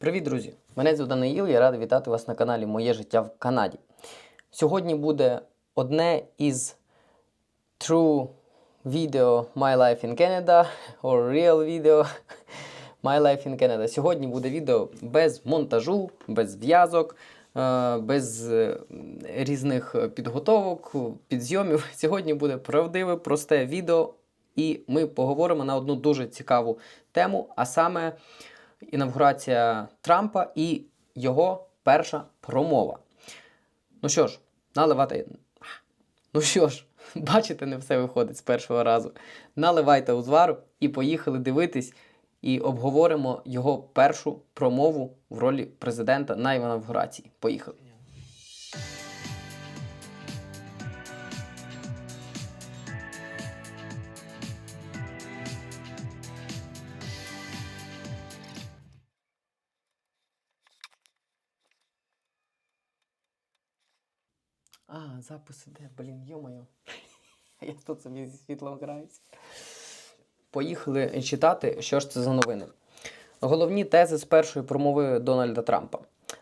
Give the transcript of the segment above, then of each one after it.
Привіт, друзі! Мене звуть Даниїл, я радий вітати вас на каналі Моє життя в Канаді. Сьогодні буде одне із true video My Life in Canada or real video My Life in Canada. Сьогодні буде відео без монтажу, без зв'язок, е, без е, різних підготовок, підзйомів. Сьогодні буде правдиве, просте відео, і ми поговоримо на одну дуже цікаву тему, а саме інавгурація Трампа і його перша промова. Ну що ж, наливати. Ну що ж, бачите, не все виходить з першого разу. Наливайте узвару і поїхали дивитись і обговоримо його першу промову в ролі президента на інавгурації. Поїхали. Запис іде, блін, йомаю. Я тут собі зі світлом граюсь. Поїхали читати, що ж це за новини. Головні тези з першої промови Дональда Трампа.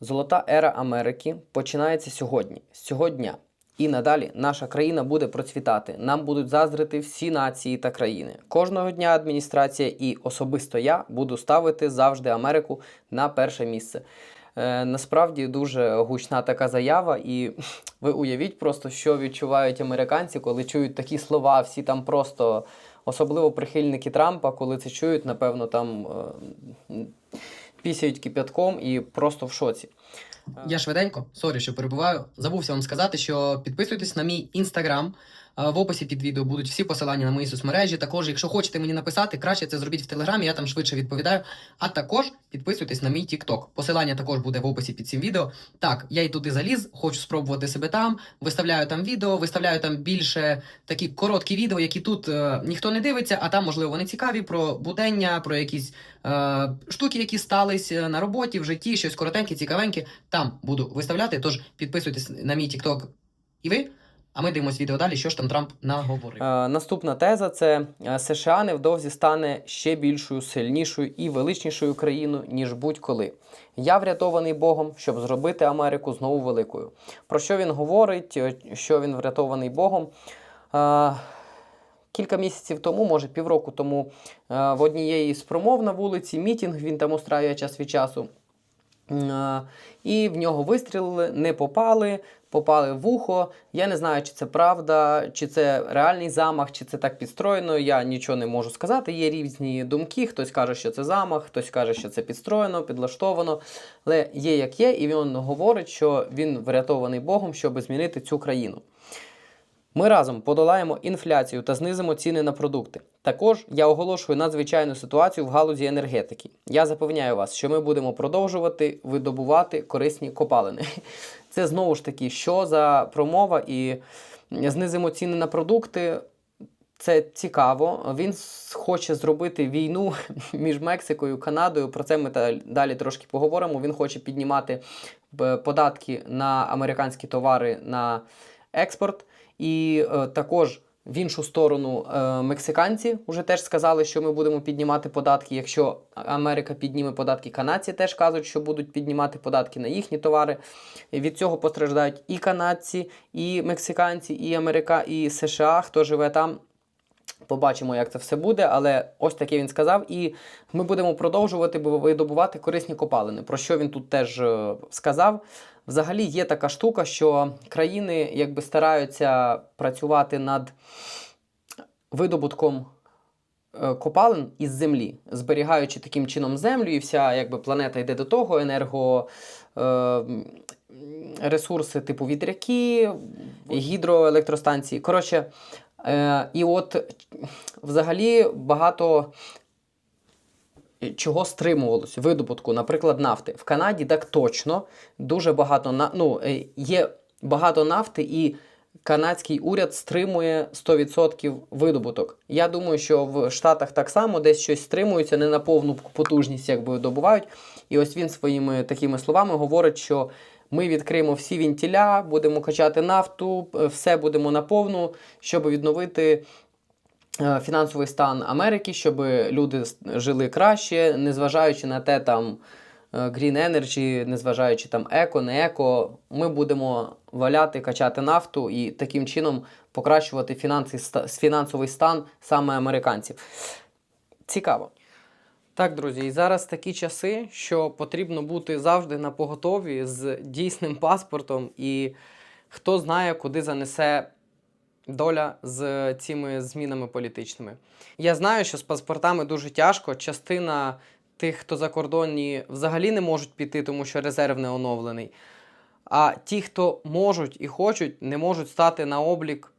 Золота ера Америки починається сьогодні, з цього дня. І надалі наша країна буде процвітати. Нам будуть заздрити всі нації та країни. Кожного дня адміністрація і особисто я буду ставити завжди Америку на перше місце. Е, насправді дуже гучна така заява, і ви уявіть просто, що відчувають американці, коли чують такі слова. Всі там просто, особливо прихильники Трампа, коли це чують, напевно, там е, пісяють кипятком і просто в шоці. Я швиденько, сорі, що перебуваю. Забувся вам сказати, що підписуйтесь на мій інстаграм. В описі під відео будуть всі посилання на мої соцмережі. Також, якщо хочете мені написати, краще це зробіть в телеграмі, я там швидше відповідаю. А також підписуйтесь на мій TikTok. Посилання також буде в описі під цим відео. Так, я й туди заліз, хочу спробувати себе там. Виставляю там відео, виставляю там більше такі короткі відео, які тут е, ніхто не дивиться, а там, можливо, вони цікаві про будення, про якісь е, штуки, які стались на роботі, в житті, щось коротеньке, цікавеньке. Там буду виставляти. Тож підписуйтесь на мій TikTok і ви. А ми дивимось відео далі, що ж там Трамп наговорив. Е, наступна теза це е, США невдовзі стане ще більшою, сильнішою і величнішою країною, ніж будь-коли. Я врятований Богом, щоб зробити Америку знову великою. Про що він говорить? е, Що він врятований Богом? Е, Кілька місяців тому, може півроку тому, е, в однієї з промов на вулиці мітінг він там устраює час від часу. І в нього вистрілили, не попали, попали в ухо. Я не знаю, чи це правда, чи це реальний замах, чи це так підстроєно. Я нічого не можу сказати. Є різні думки. Хтось каже, що це замах, хтось каже, що це підстроєно, підлаштовано. Але є як є, і він говорить, що він врятований Богом, щоб змінити цю країну. Ми разом подолаємо інфляцію та знизимо ціни на продукти. Також я оголошую надзвичайну ситуацію в галузі енергетики. Я запевняю вас, що ми будемо продовжувати видобувати корисні копалини. Це знову ж таки, що за промова і знизимо ціни на продукти. Це цікаво. Він хоче зробити війну між Мексикою і Канадою. Про це ми далі трошки поговоримо. Він хоче піднімати е, податки на американські товари на експорт. І е, також в іншу сторону е, мексиканці вже теж сказали, що ми будемо піднімати податки. Якщо Америка підніме податки, канадці теж кажуть, що будуть піднімати податки на їхні товари. Від цього постраждають і канадці, і мексиканці, і Америка, і США, хто живе там. Побачимо, як це все буде, але ось таке він сказав. І ми будемо продовжувати видобувати корисні копалини. Про що він тут теж е, сказав. Взагалі є така штука, що країни якби стараються працювати над видобутком е, копалин із землі, зберігаючи таким чином землю, і вся якби планета йде до того, енерго. е, типу вітряки, гідроелектростанції. Коротше, е, і от взагалі багато чого стримувалось видобутку, наприклад, нафти. В Канаді так точно дуже багато ну, е, є багато нафти, і канадський уряд стримує 100% видобуток. Я думаю, що в Штатах так само десь щось стримується, не на повну потужність, якби добувають. І ось він своїми такими словами говорить, що ми відкриємо всі вінтіля, будемо качати нафту, е, все будемо на повну, щоб відновити фінансовий стан Америки, щоб люди жили краще, незважаючи на те, там е, Green Energy, незважаючи там еко, не еко, ми будемо валяти, качати нафту і таким чином покращувати фінансовий стан саме американців. Цікаво. Так, друзі, і зараз такі часи, що потрібно бути завжди на поготові з дійсним паспортом, і хто знає, куди занесе доля з цими змінами політичними. Я знаю, що з паспортами дуже тяжко. Частина тих, хто за кордоні, взагалі не можуть піти, тому що резерв не оновлений. А ті, хто можуть і хочуть, не можуть стати на облік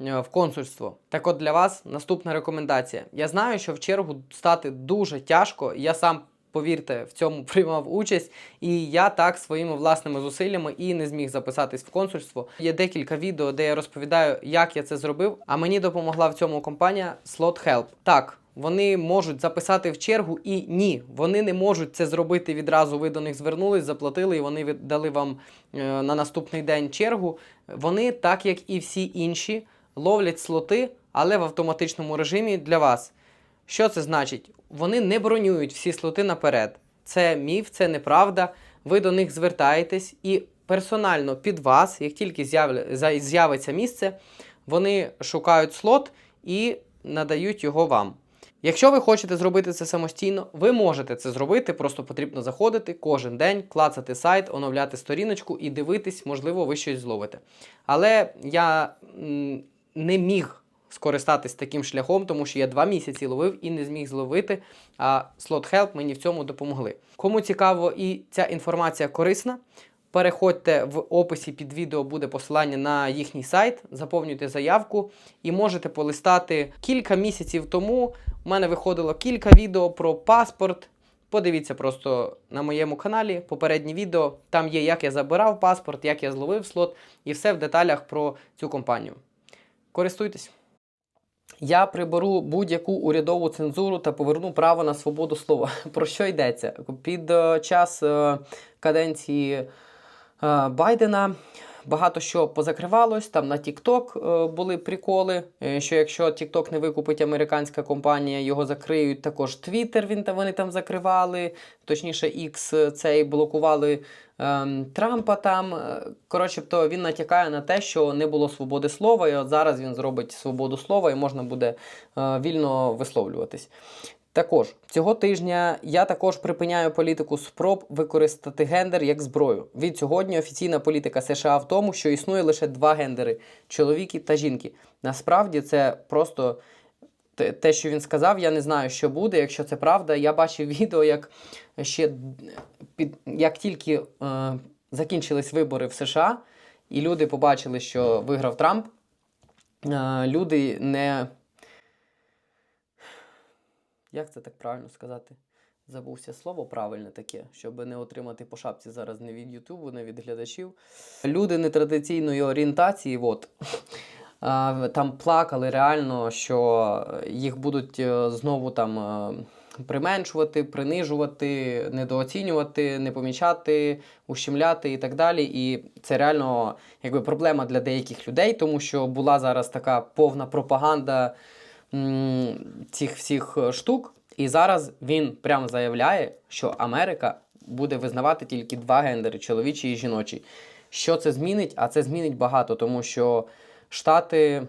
е, в консульство. Так от для вас наступна рекомендація. Я знаю, що в чергу стати дуже тяжко. Я сам, повірте, в цьому приймав участь, і я так своїми власними зусиллями і не зміг записатись в консульство. Є декілька відео, де я розповідаю, як я це зробив. А мені допомогла в цьому компанія Slot Help. Так. Вони можуть записати в чергу і ні, вони не можуть це зробити відразу. Ви до них звернулись, заплатили, і вони від- дали вам е, на наступний день чергу. Вони, так як і всі інші, ловлять слоти, але в автоматичному режимі для вас. Що це значить? Вони не бронюють всі слоти наперед. Це міф, це неправда. Ви до них звертаєтесь і персонально під вас, як тільки з'явиться місце, вони шукають слот і надають його вам. Якщо ви хочете зробити це самостійно, ви можете це зробити, просто потрібно заходити кожен день, клацати сайт, оновляти сторіночку і дивитись, можливо, ви щось зловите. Але я не міг скористатись таким шляхом, тому що я два місяці ловив і не зміг зловити. А Slot Help мені в цьому допомогли. Кому цікаво і ця інформація корисна, переходьте в описі під відео буде посилання на їхній сайт, заповнюйте заявку і можете полистати кілька місяців тому. У мене виходило кілька відео про паспорт. Подивіться просто на моєму каналі попереднє відео. Там є, як я забирав паспорт, як я зловив слот, і все в деталях про цю компанію. Користуйтесь. Я приберу будь-яку урядову цензуру та поверну право на свободу слова. Про що йдеться? Під е, час е, каденції е, Байдена багато що позакривалось. Там на TikTok е, були приколи, е, що якщо TikTok не викупить американська компанія, його закриють. Також Twitter він там вони там закривали, точніше, X цей блокували ем, Трампа там. Е, Коротше, то він натякає на те, що не було свободи слова, і от зараз він зробить свободу слова і можна буде е, вільно висловлюватись. Також цього тижня я також припиняю політику спроб використати гендер як зброю. Від сьогодні офіційна політика США в тому, що існує лише два гендери чоловіки та жінки. Насправді це просто те, що він сказав, я не знаю, що буде, якщо це правда. Я бачив відео, як ще під як тільки е, закінчились вибори в США, і люди побачили, що виграв Трамп. Е, люди не. Як це так правильно сказати? Забувся слово правильне таке, щоб не отримати по шапці зараз не від Ютубу, не від глядачів. Люди нетрадиційної орієнтації, от, там плакали реально, що їх будуть е, знову там е, применшувати, принижувати, недооцінювати, не помічати, ущемляти і так далі. І це реально якби проблема для деяких людей, тому що була зараз така повна пропаганда цих всіх е, штук. І зараз він прямо заявляє, що Америка буде визнавати тільки два гендери чоловічий і жіночий. Що це змінить? А це змінить багато, тому що Штати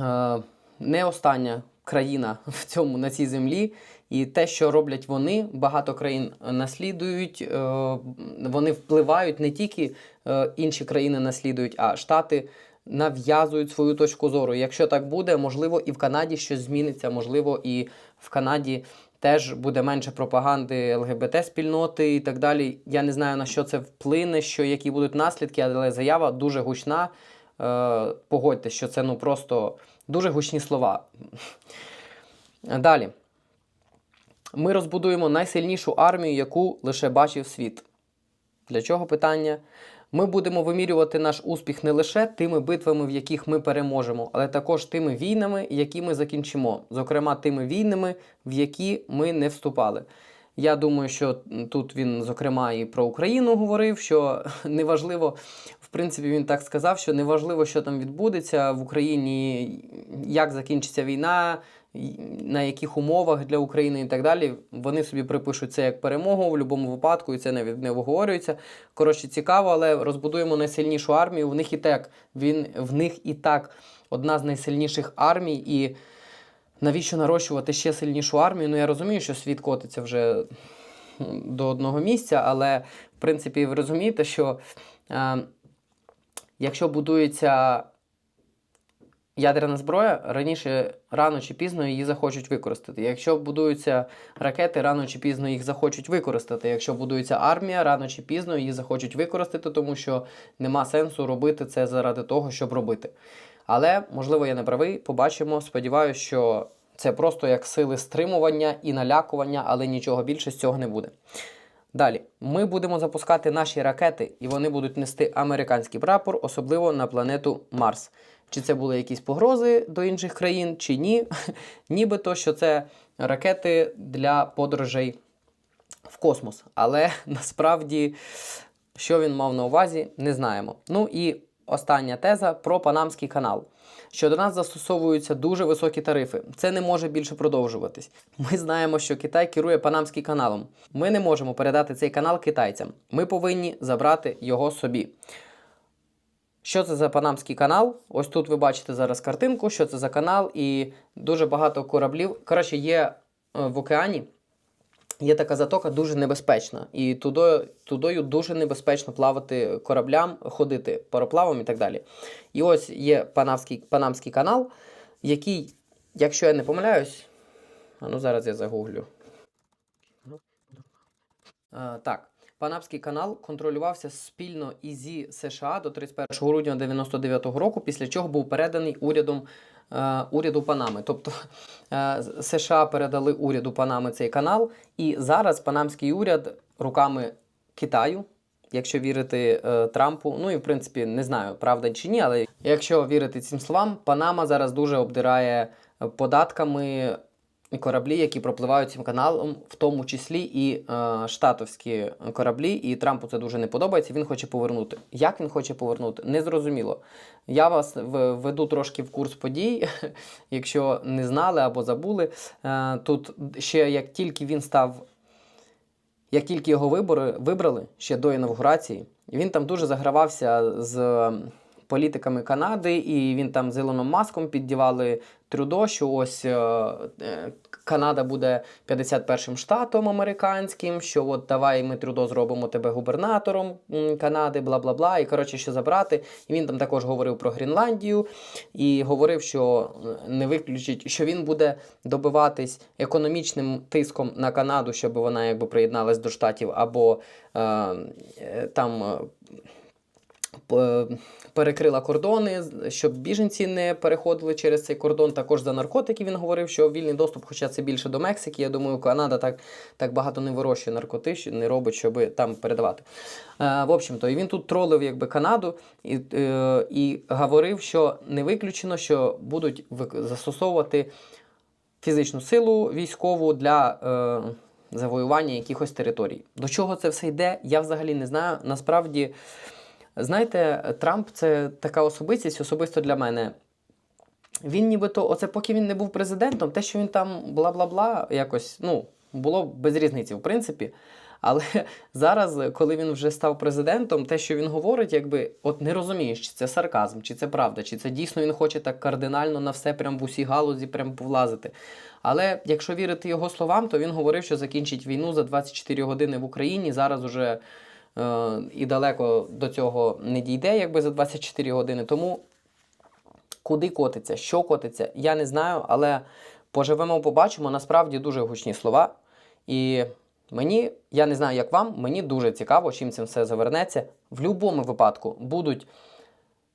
е, не остання країна в цьому на цій землі. І те, що роблять вони, багато країн наслідують, е, вони впливають не тільки е, інші країни наслідують, а штати нав'язують свою точку зору. Якщо так буде, можливо, і в Канаді щось зміниться, можливо, і в Канаді теж буде менше пропаганди ЛГБТ-спільноти і так далі. Я не знаю на що це вплине, що які будуть наслідки, але заява дуже гучна. Е, погодьте, що це ну просто дуже гучні слова. Далі. Ми розбудуємо найсильнішу армію, яку лише бачив світ. Для чого питання? Ми будемо вимірювати наш успіх не лише тими битвами, в яких ми переможемо, але також тими війнами, які ми закінчимо. Зокрема, тими війнами, в які ми не вступали. Я думаю, що тут він, зокрема, і про Україну говорив, що неважливо, в принципі, він так сказав, що неважливо, що там відбудеться в Україні, як закінчиться війна, на яких умовах для України і так далі. Вони собі припишуть це як перемогу в будь-якому випадку, і це не, не обговорюється. Коротше, цікаво, але розбудуємо найсильнішу армію. В них і так він в них і так одна з найсильніших армій. І навіщо нарощувати ще сильнішу армію? Ну я розумію, що світ котиться вже до одного місця, але в принципі ви розумієте, що е, якщо будується ядерна зброя, раніше рано чи пізно її захочуть використати. Якщо будуються ракети, рано чи пізно їх захочуть використати. Якщо будується армія, рано чи пізно її захочуть використати, тому що нема сенсу робити це заради того, щоб робити. Але, можливо, я не правий, побачимо. Сподіваюся, що це просто як сили стримування і налякування, але нічого більше з цього не буде. Далі, ми будемо запускати наші ракети, і вони будуть нести американський прапор, особливо на планету Марс. Чи це були якісь погрози до інших країн, чи ні? Нібито що це ракети для подорожей в космос. Але насправді, що він мав на увазі, не знаємо. Ну і остання теза про Панамський канал. Що до нас застосовуються дуже високі тарифи. Це не може більше продовжуватись. Ми знаємо, що Китай керує Панамським каналом. Ми не можемо передати цей канал китайцям. Ми повинні забрати його собі. Що це за Панамський канал? Ось тут ви бачите зараз картинку, що це за канал, і дуже багато кораблів. Коротше, є е, в океані. Є така затока дуже небезпечна, і тудою, дуже небезпечно плавати кораблям, ходити пароплавом і так далі. І ось є Панамський, Панамський канал, який, якщо я не помиляюсь, а ну зараз я загуглю. Е, так, Панамський канал контролювався спільно і зі США до 31 грудня 99-го року, після чого був переданий урядом е, уряду Панами. Тобто е, США передали уряду Панами цей канал, і зараз панамський уряд руками Китаю. Якщо вірити е, Трампу, ну і в принципі не знаю, правда чи ні, але якщо вірити цим словам, Панама зараз дуже обдирає податками кораблі, які пропливають цим каналом, в тому числі і е, штатовські кораблі, і Трампу це дуже не подобається. Він хоче повернути. Як він хоче повернути? Незрозуміло. Я вас веду трошки в курс подій, якщо не знали або забули. Е, тут ще як тільки він став. Як тільки його вибори вибрали ще до інавгурації, він там дуже загравався з політиками Канади, і він там з Ілоном Маском піддівали Трюдо, що ось е, е, Канада буде 51-м штатом американським, що от давай ми Трюдо зробимо тебе губернатором Канади, бла бла бла. І коротше, що забрати. І він там також говорив про Гренландію і говорив, що е, не виключить, що він буде добиватись економічним тиском на Канаду, щоб вона якби приєдналась до штатів, або е, там. Перекрила кордони, щоб біженці не переходили через цей кордон. Також за наркотики він говорив, що вільний доступ, хоча це більше до Мексики. Я думаю, Канада так, так багато не вирощує наркоти, не робить, щоб там передавати. Е, в общем-то, і він тут тролив якби Канаду і, е, і говорив, що не виключено, що будуть застосовувати фізичну силу військову для е, завоювання якихось територій. До чого це все йде, я взагалі не знаю. Насправді, знаєте, Трамп це така особистість, особисто для мене. Він нібито, оце поки він не був президентом, те, що він там бла-бла-бла, якось, ну, було без різниці, в принципі. Але зараз, коли він вже став президентом, те, що він говорить, якби от не розумієш, чи це сарказм, чи це правда, чи це дійсно він хоче так кардинально на все, прям в усі галузі, прям повлазити. Але якщо вірити його словам, то він говорив, що закінчить війну за 24 години в Україні. Зараз уже і далеко до цього не дійде, якби за 24 години. Тому куди котиться, що котиться, я не знаю, але поживемо, побачимо. Насправді дуже гучні слова. І мені, я не знаю, як вам, мені дуже цікаво, чим це все завернеться. В будь-якому випадку будуть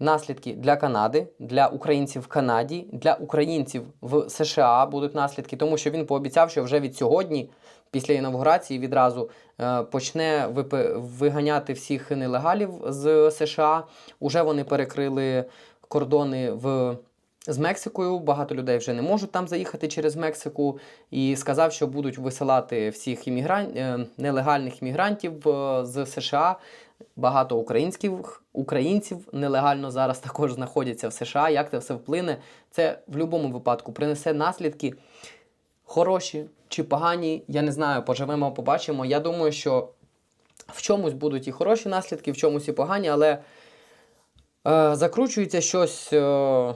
наслідки для Канади, для українців в Канаді, для українців в США будуть наслідки, тому що він пообіцяв, що вже від сьогодні, після інавгурації, відразу е, почне виганяти всіх нелегалів з США. Уже вони перекрили кордони в з Мексикою. Багато людей вже не можуть там заїхати через Мексику. І сказав, що будуть висилати всіх іммігран... е, нелегальних іммігрантів е, з США. Багато українських українців нелегально зараз також знаходяться в США. Як це все вплине? Це в будь-якому випадку принесе наслідки хороші чи погані. Я не знаю, поживемо, побачимо. Я думаю, що в чомусь будуть і хороші наслідки, в чомусь і погані, але е, закручується щось е,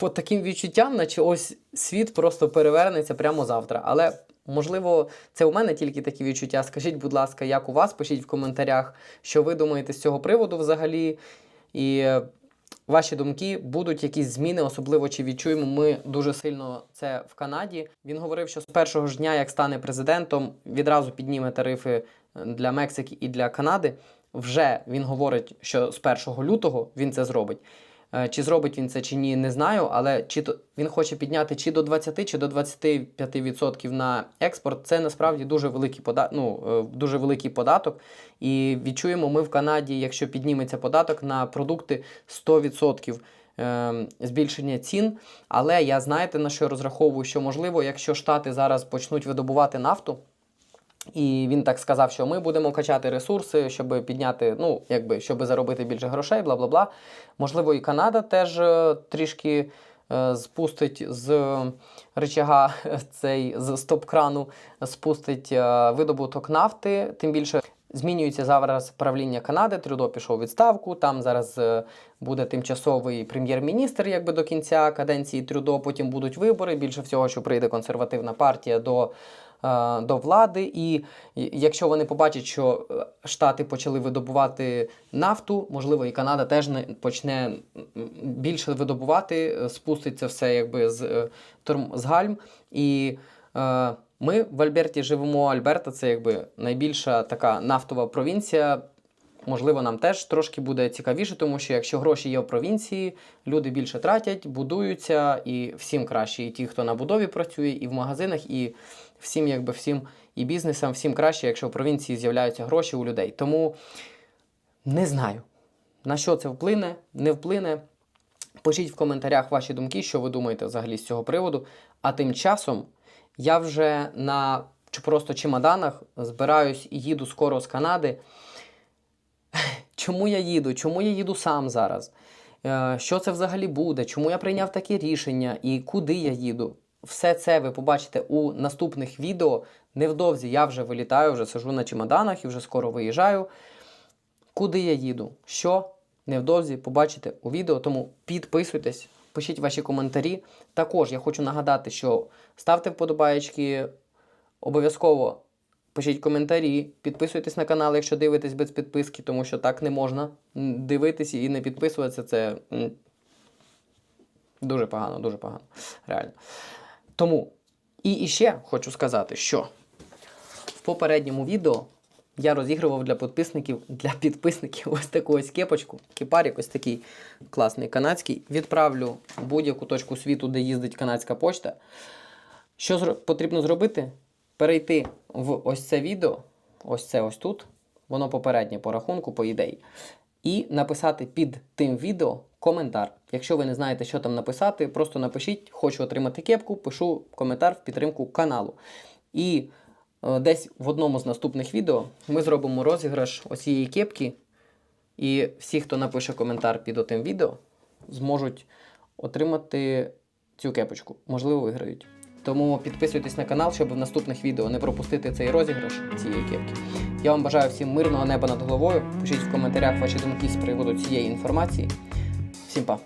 по таким відчуттям, наче ось світ просто перевернеться прямо завтра. Але можливо, це у мене тільки такі відчуття. Скажіть, будь ласка, як у вас? Пишіть в коментарях, що ви думаєте з цього приводу взагалі. І е, ваші думки, будуть якісь зміни, особливо чи відчуємо ми дуже сильно це в Канаді. Він говорив, що з першого ж дня, як стане президентом, відразу підніме тарифи е, для Мексики і для Канади. Вже він говорить, що з 1 лютого він це зробить. Е, Чи зробить він це чи ні, не знаю, але чи то він хоче підняти чи до 20, чи до 25% на експорт. Це насправді дуже великий податок, ну, е, дуже великий податок. І відчуємо ми в Канаді, якщо підніметься податок на продукти 100% е, збільшення цін. Але я знаєте на що розраховую, що можливо, якщо Штати зараз почнуть видобувати нафту. І він так сказав, що ми будемо качати ресурси, щоб підняти, ну, якби, щоб заробити більше грошей, бла бла бла. Можливо, і Канада теж е, трішки е, спустить з рычага цей з стоп-крану, спустить е, видобуток нафти. Тим більше змінюється зараз правління Канади. Трюдо пішов у відставку. Там зараз е, буде тимчасовий прем'єр-міністр, якби до кінця каденції Трюдо. Потім будуть вибори. Більше всього, що прийде консервативна партія до до влади, і якщо вони побачать, що е, Штати почали видобувати нафту, можливо, і Канада теж не почне більше видобувати, спуститься все якби з, е, з гальм. І е, ми в Альберті живемо. Альберта це якби найбільша така нафтова провінція. Можливо, нам теж трошки буде цікавіше, тому що якщо гроші є в провінції, люди більше тратять, будуються, і всім краще. І ті, хто на будові працює, і в магазинах, і всім, якби всім і бізнесам, всім краще, якщо в провінції з'являються гроші у людей. Тому не знаю, на що це вплине, не вплине. Пишіть в коментарях ваші думки, що ви думаєте взагалі з цього приводу. А тим часом я вже на чи просто чемоданах збираюсь і їду скоро з Канади. Чому я їду? Чому я їду сам зараз? Е, Що це взагалі буде? Чому я прийняв таке рішення і куди я їду? Все це ви побачите у наступних відео. Невдовзі я вже вилітаю, вже сижу на чемоданах і вже скоро виїжджаю. Куди я їду? Що? Невдовзі побачите у відео, тому підписуйтесь, пишіть ваші коментарі. Також я хочу нагадати, що ставте вподобаєчки, обов'язково пишіть коментарі, підписуйтесь на канал, якщо дивитесь без підписки, тому що так не можна М, дивитись і не підписуватися. Це дуже погано, дуже погано. Реально. Тому, і, ще хочу сказати, що в попередньому відео я розігрував для підписників, для підписників ось таку ось кепочку. Кіпарік ось такий класний канадський. Відправлю будь-яку точку світу, де їздить канадська почта. Що потрібно зробити? Перейти в ось це відео, ось це ось тут, воно попереднє по рахунку, по ідеї, і написати під тим відео коментар. Якщо ви не знаєте, що там написати, просто напишіть, хочу отримати кепку, пишу коментар в підтримку каналу. І е, десь в одному з наступних відео ми зробимо розіграш ось цієї кепки. І всі, хто напише коментар під отим відео, зможуть отримати цю кепочку. Можливо, виграють. Тому підписуйтесь на канал, щоб в наступних відео не пропустити цей розіграш цієї кепки. Я вам бажаю всім мирного неба над головою. Пишіть в коментарях ваші думки з приводу цієї інформації. Всім па!